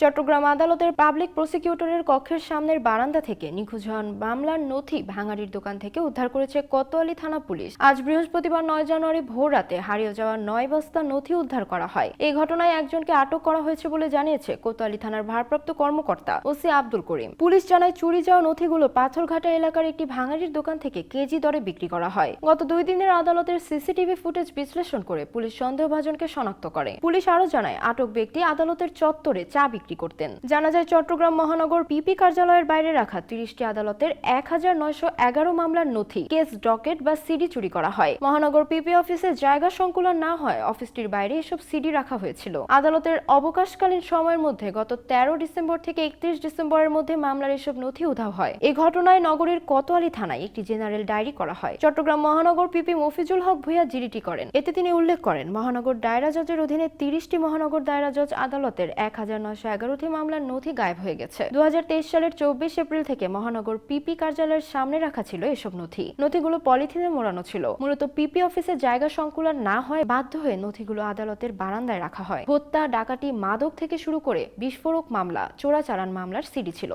চট্টগ্রাম আদালতের পাবলিক প্রসিকিউটরের কক্ষের সামনের বারান্দা থেকে নিখোঁজ হন মামলার নথি ভাঙাড়ির দোকান থেকে উদ্ধার করেছে কোতোয়ালি থানা পুলিশ। আজ বৃহস্পতিবার নয় জানুয়ারি ভোর রাতে হারিয়ে যাওয়া নয় বস্তা নথি উদ্ধার করা হয়। এই ঘটনায় একজনকে আটক করা হয়েছে বলে জানিয়েছে কোতোয়ালি থানার ভারপ্রাপ্ত কর্মকর্তা ওসি আব্দুল করিম। পুলিশ জানায়, চুরি যাওয়া নথিগুলো পাথরঘাটা এলাকার একটি ভাঙাড়ির দোকান থেকে কেজি দরে বিক্রি করা হয়। গত দুই দিনের আদালতের সিসিটিভি ফুটেজ বিশ্লেষণ করে পুলিশ সন্দেহভাজনকে শনাক্ত করে। পুলিশ আরও জানায়, আটক ব্যক্তি আদালতের চত্বরে চা বিক্রি করতেন। জানা যায়, চট্টগ্রাম মহানগর পিপি কার্যালয়ের বাইরে রাখা তিরিশটি আদালতের এক হাজার নয়শো এগারো মামলার নথি, কেস ডকেট বা সিডি চুরি করা হয়। মহানগর পিপি অফিসে জায়গা সংকুলন না হয়, অফিসটির বাইরে এসব সিডি রাখা হয়েছিল। আদালতের অবকাশকালীন সময়ের মধ্যে গত তেরো ডিসেম্বর থেকে একত্রিশ ডিসেম্বরের মধ্যে মামলার এসব নথি উধাও হয়। এই ঘটনায় নগরীর কোতোয়ালি থানায় একটি জেনারেল ডায়েরি করা হয়। চট্টগ্রাম মহানগর পিপি মফিজুল হক ভূঁইয়া জিডিটি করেন। এতে তিনি উল্লেখ করেন, মহানগর দায়রা জজের অধীনে তিরিশটি মহানগর দায়রা জজ আদালতের এক হাজার নয়শো এগারোটি মামলার নথি গায়েব হয়ে গেছে। দুই হাজার তেইশ সালের চব্বিশ এপ্রিল থেকে মহানগর পিপি কার্যালয়ের সামনে রাখা ছিল এসব নথি। নথিগুলো পলিথিনে মোড়ানো ছিল। মূলত পিপি অফিসে জায়গা সংকুলন না হয় বাধ্য হয়ে নথিগুলো আদালতের বারান্দায় রাখা হয়। হত্যা ডাকাটি মাদক থেকে শুরু করে বিস্ফোরক মামলা, চোরাচালান মামলার সিডি ছিল।